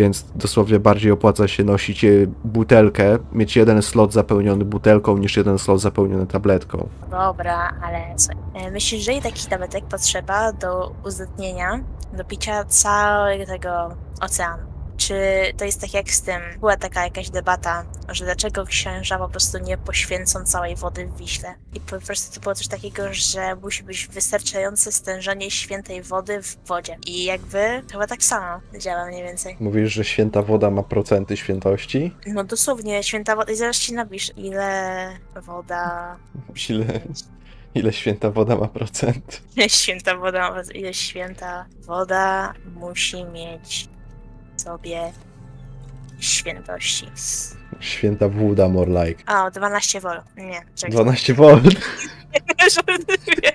więc dosłownie bardziej opłaca się nosić butelkę, mieć jeden slot zapełniony butelką niż jeden slot zapełniony tabletką. Dobra, ale słuchaj, e, myślisz, że i takich tabletek potrzeba do uzdatnienia, do picia całego tego oceanu? Czy to jest tak jak z tym? Była taka jakaś debata, że dlaczego księża po prostu nie poświęcą całej wody w Wiśle. I po prostu to było coś takiego, że musi być wystarczające stężenie świętej wody w wodzie. I jakby chyba tak samo działa mniej więcej. Mówisz, że święta woda ma procenty świętości? No dosłownie, święta woda. I zaraz ci napisz, ile woda Ile? Ile święta woda ma procent? Ile święta woda, ile święta woda musi mieć sobie świętości. Święta woda more like. A, 12 wol. Nie, czekaj. 12 V. Żartuję.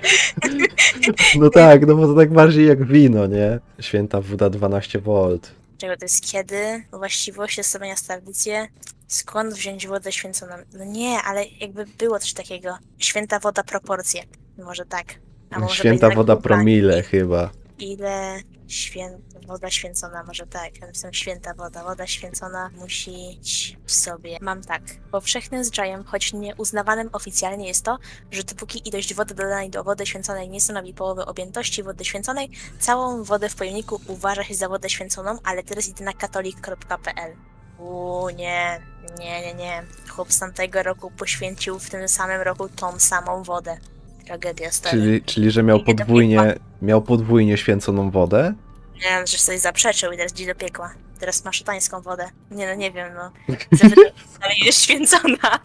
No tak, no bo to tak bardziej jak wino, nie? Święta woda 12 V. Czego to jest kiedy? Właściwości stawiania tradycję. Skąd wziąć wodę święconą? No nie, ale jakby było coś takiego. Święta woda proporcje. Może tak. A może Święta woda promile chyba. Ile świę... woda święcona, może tak, napisałam święta woda, woda święcona musi mieć w sobie. Mam tak, powszechnym zwyczajem, choć nie uznawanym oficjalnie jest to, że dopóki ilość wody dodanej do wody święconej nie stanowi połowy objętości wody święconej, całą wodę w pojemniku uważa się za wodę święconą, ale teraz idę na katolik.pl. Uuu, nie, nie, nie, nie. Chłop z tamtego roku poświęcił w tym samym roku tą samą wodę. Tragedia stary. Czyli, czyli że miał Idzie do podwójnie, miał podwójnie święconą wodę? Nie wiem, że sobie zaprzeczył i teraz idzie do piekła. Teraz ma szatańską wodę. Nie no, nie wiem, no. Zawsze- Ale jest święcona.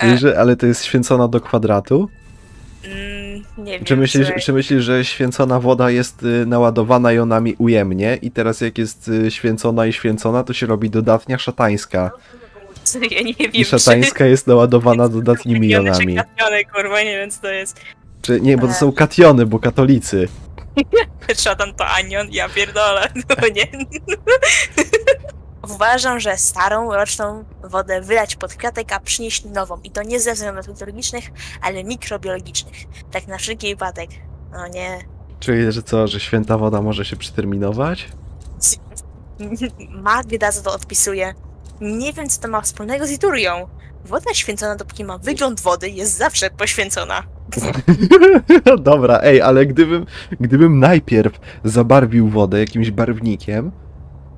Czyli, że, ale to jest święcona do kwadratu? Mm, nie wiem. Czy myślisz, słuchaj. czy myślisz, że święcona woda jest y, naładowana jonami ujemnie i teraz jak jest y, święcona i święcona, to się robi dodatnia szatańska. Ja nie wiem, I szatańska jest naładowana dodatnimi czy... jonami. Kationy, kurwa, nie wiem co to jest. Czy nie, bo to są kationy, bo katolicy. Szatan to anion, ja pierdolę. No nie. Uważam, że starą, roczną wodę wylać pod kwiatek, a przynieść nową. I to nie ze względów liturgicznych, ale mikrobiologicznych. Tak na wszelki wypadek. No nie. Czyli, że co, że święta woda może się przeterminować? Magda za to odpisuje. Nie wiem, co to ma wspólnego z liturgią. Woda święcona, dopóki ma wygląd wody, jest zawsze poświęcona. Dobra, ej, ale gdybym, gdybym najpierw zabarwił wodę jakimś barwnikiem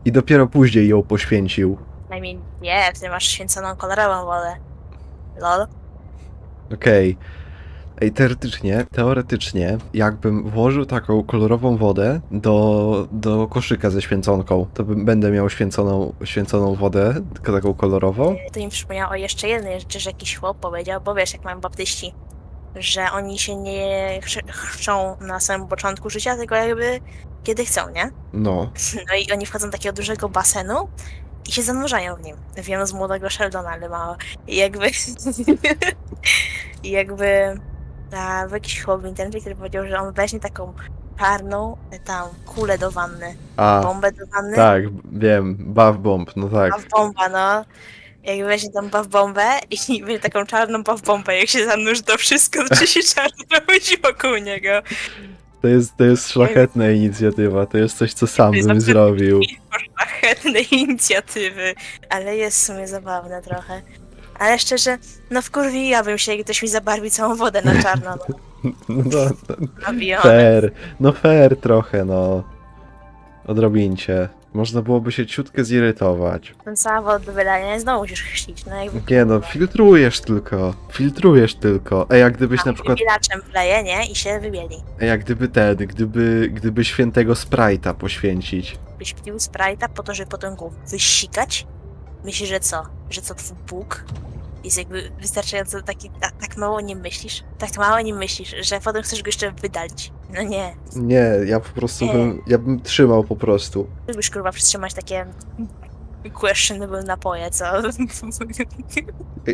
i dopiero później ją poświęcił. Najmniej nie, ty masz święconą kolorową wodę. Lol. Okej. Ej, teoretycznie, teoretycznie, jakbym włożył taką kolorową wodę do, do koszyka ze święconką, to bym, będę miał święconą, święconą wodę, tylko taką kolorową. To mi przypomniało o jeszcze jednej rzeczy, że jakiś chłop powiedział, bo wiesz, jak mają baptyści, że oni się nie chrz- chrzczą na samym początku życia, tylko jakby kiedy chcą, nie? No. No i oni wchodzą do takiego dużego basenu i się zanurzają w nim. Wiem z młodego Sheldona, ale mało. I jakby... I jakby... A, był jakiś chłop w internecie, który powiedział, że on weźmie taką czarną e, tam kulę do wanny, A, bombę do wanny, tak, wiem, bath bomb, no tak. baw bomba, no. Jak weźmie tą baw bombę i będzie taką czarną baw bombę, jak się zanurzy to wszystko, to się czarno robić wokół niego. To jest, to jest szlachetna inicjatywa, to jest coś, co sam To jest bym absolutnie zrobił. Szlachetne inicjatywy, ale jest w sumie zabawne trochę. Ale szczerze, no wkurwiłabym się, jak ktoś mi zabarwi całą wodę na czarno. No, No, no, fair, no fair trochę, no. Odrobincie. Można byłoby się ciutkę zirytować. Ten cała woda wylania, znowu musisz chrzcić, no jakby... Nie no, filtrujesz tylko. Filtrujesz tylko. Ej, jak gdybyś na przykład. Wybielaczem wleje, nie? I się wybieli. Ej, jak gdyby ten, gdyby, gdyby świętego Sprite'a poświęcić. Byś pił Sprite'a po to, żeby potem go wysikać? Myślisz, że co? Że co twój Bóg jest jakby wystarczająco taki, ta, tak mało nie myślisz? Tak mało nie myślisz, że potem chcesz go jeszcze wydalić. No nie. Nie, ja po prostu bym. Ja bym trzymał po prostu. Lubisz kurwa przytrzymać takie questionable napoje, co?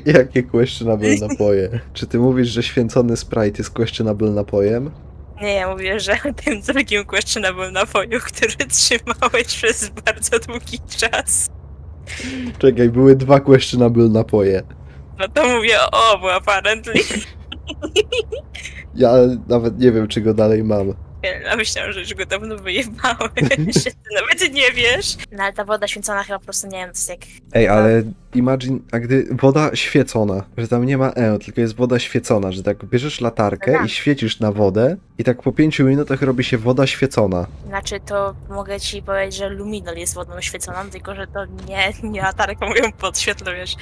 Jakie questionable napoje? Czy ty mówisz, że święcony Sprite jest questionable napojem? Nie, ja mówię, że tym drugim questionable napoju, który trzymałeś przez bardzo długi czas. Czekaj, były dwa questionable napoje. No to mówię o obu apparently. Ja nawet nie wiem, czy go dalej mam. Ja myślałam, że już go dawno wyjebałeś, ty nawet nie wiesz. No ale ta woda święcona chyba po prostu, nie wiem, to jest jak... Ej, ale imagine, a gdy woda świecona, że tam nie ma E, tylko jest woda świecona, że tak bierzesz latarkę Tak. i świecisz na wodę i tak po pięciu minutach robi się woda świecona. Znaczy to mogę ci powiedzieć, że luminol jest wodą świeconą, tylko że to nie, nie latarką ją podświetla, wiesz.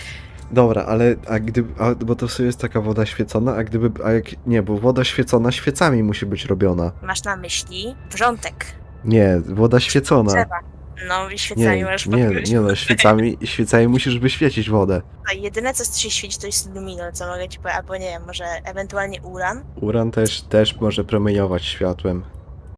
Dobra, ale a gdyby, a, bo to sobie jest taka woda świecona, a gdyby, a jak, nie, bo woda świecona świecami musi być robiona. Masz na myśli wrzątek, Nie, woda świecona. drzewa. No i świecami Nie, możesz nie, podgryźć. nie no, świecami, świecami musisz wyświecić wodę. A jedyne co się świeci to jest luminol, co mogę ci powiedzieć, albo nie wiem, może ewentualnie uran. Uran też, też może promieniować światłem.